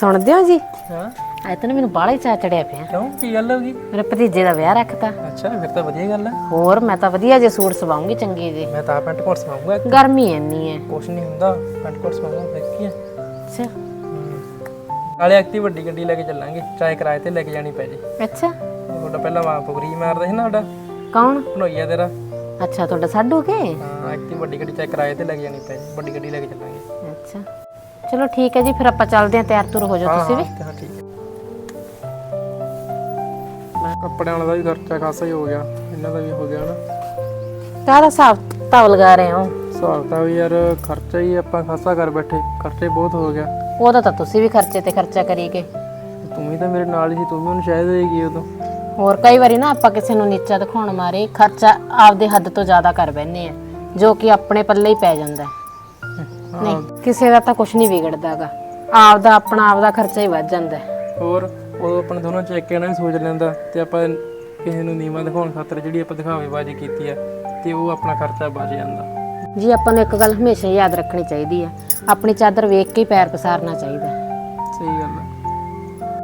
ਸੁਣਦੇ ਹੋ ਜੀ? ਹਾਂ। ਅੱਜ ਤਾਂ ਨਾ ਮੈਨੂੰ ਬਾਹਲਾ ਹੀ ਚਾਅ ਚੜਿਆ ਪਿਆ। ਕਿਉਂ? ਕੀ ਗੱਲ ਹੋ ਗਈ? ਮੇਰੇ ਭਤੀਜੇ ਦਾ ਵਿਆਹ ਰੱਖਤਾ। ਅੱਛਾ ਫਿਰ ਤਾਂ ਵਧੀਆ ਗੱਲ ਹੈ। ਹੋਰ ਮੈਂ ਤਾਂ ਵਧੀਆ ਜੇ ਸੂਟ ਸਵਾਉਂਗੀ ਚੰਗੇ ਜੇ। ਮੈਂ ਤਾਂ ਪੈਂਟ ਕੋਟ ਸਮਾਉਂਗਾ ਗਰਮੀ ਇੰਨੀ ਹੈ। ਕੁਛ ਨਹੀਂ ਹੁੰਦਾ ਪੈਂਟ ਕੋਟ ਸਮਾਉਂਗਾ ਫਿਰ ਕੀ ਹੈ। ਅੱਛਾ। ਨਾਲੇ ਐਕਟੀ ਵੱਡੀ ਗੱਡੀ ਲੈ ਕੇ ਚੱਲਾਂਗੇ ਚਾਹੇ ਕਿਰਾਏ ਤੇ ਲੈ ਕੇ ਜਾਣੀ ਪੈ ਜੇ। ਅੱਛਾ। ਤੁਹਾਡਾ ਪਹਿਲਾਂ ਵਾਂ ਪੁਗਰੀ ਮਾਰਦਾ ਸੀ ਨਾ ਤੁਹਾਡਾ ਕੌਣ? ਭਣੋਈਆ ਤੇਰਾ। ਅੱਛਾ ਤੁਹਾਡਾ ਸਾਡੂ ਕੇ? ਹਾਂ ਐਕਟੀ ਵੱਡੀ ਗੱਡੀ ਚਾਹੇ ਕਿਰਾਏ ਤੇ ਲੈ ਕੇ ਜਾਣੀ ਪੈ ਜੇ ਵੱਡੀ ਗੱਡੀ ਲੈ ਕੇ ਚੱਲਾਂਗੇ। ਅੱਛਾ। ਚਲੋ ਠੀਕ ਹੈ ਜੀ ਫਿਰ ਆਪਾਂ ਚੱਲਦੇ ਹਾਂ ਤਿਆਰ ਤੁਰ ਹੋ ਜਾਓ ਤੁਸੀਂ ਵੀ। ਹਾਂ ਠੀਕ। ਹੈ ਕੱਪੜਿਆਂ ਵਾਲਾ ਦਾ ਵੀ ਖਰਚਾ ਖਾਸਾ ਹੀ ਹੋ ਗਿਆ ਇਹਨਾਂ ਦਾ ਵੀ ਹੋ ਗਿਆ ਨਾ। ਕਾਹਦਾ ਹਿਸਾਬ ਕਿਤਾਬ ਲਗਾ ਰਹੇ ਹੋ? ਹਿਸਾਬ ਤਾਂ ਵੀ ਯਾਰ ਖਰਚਾ ਹੀ ਆਪਾਂ ਖਾਸਾ ਕਰ ਬੈਠੇ ਖਰਚੇ ਬਹੁਤ ਹੋ ਗਿਆ। ਉਹਦਾ ਤਾਂ ਤੁਸੀਂ ਵੀ ਖਰਚੇ ਤੇ ਖਰਚਾ ਕਰੀਗੇ ਤੂੰ ਵੀ ਤਾਂ ਮੇਰੇ ਨਾਲ ਹੀ ਸੀ ਤੂੰ ਵੀ ਮੈਨੂੰ ਸ਼ਾਇਦ ਹੋਏਗੀ ਉਦੋਂ। ਹੋਰ ਕਈ ਵਾਰੀ ਨਾ ਆਪਾਂ ਕਿਸੇ ਨੂੰ ਨੀਚਾ ਦਿਖਾਉਣ ਮਾਰੇ ਖਰਚਾ ਆਪਦੇ ਹੱਦ ਤੋਂ ਜ਼ਿਆਦਾ ਕਰ ਬੈਨੇ ਆ ਜੋ ਕਿ ਆਪਣੇ ਪੱਲੇ ਹੀ ਪੈ ਜਾਂਦਾ। ਹੈ। ਨਹੀਂ ਕਿਸੇ ਦਾ ਤਾਂ ਕੁਝ ਨਹੀਂ ਵਿਗੜਦਾਗਾ ਆਪਦਾ ਆਪਣਾ ਆਪਦਾ ਖਰਚਾ ਹੀ ਵੱਧ ਜਾਂਦਾ ਹੈ। ਹੋਰ ਉਹ ਆਪਣੇ ਦੋਨੋਂ ਚੈੱਕ ਨਾਲ ਵੀ ਸੋਚ ਲੈਂਦਾ ਤੇ ਆਪਾਂ ਕਿਸੇ ਨੂੰ ਨੀਵਾਂ ਦਿਖਾਉਣ ਖਾਤਰ ਜਿਹੜੀ ਆਪਾਂ ਦਿਖਾਵੇਬਾਜ਼ੀ ਕੀਤੀ ਆ ਤੇ ਉਹ ਆਪਣਾ ਖਰਚਾ ਬਚ ਜਾਂਦਾ। ਜੀ ਆਪਾਂ ਨੂੰ ਇੱਕ ਗੱਲ ਹਮੇਸ਼ਾ ਯਾਦ ਰੱਖਣੀ ਚਾਹੀਦੀ ਹੈ ਆਪਣੀ ਚਾਦਰ ਵੇਖ ਕੇ ਹੀ ਪੈਰ ਪਸਾਰਨਾ ਚਾਹੀਦਾ ਹੈ। ਸਹੀ ਗੱਲ